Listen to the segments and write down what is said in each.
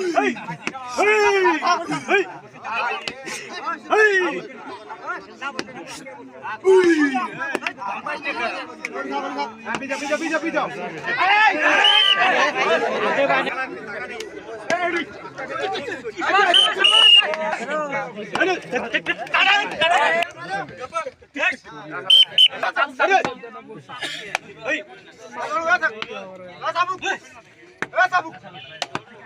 এ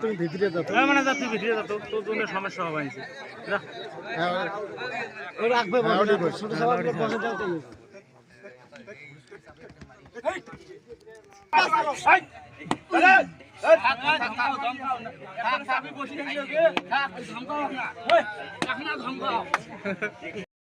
তুমি ভিতরে যাও তো। হ্যাঁ মানে যা তুই ভিতরে যা তোর তোর জন্য সমস্যা হবে আইছে হ্যাঁ, রাখবে। ছোট বসে দাও তো।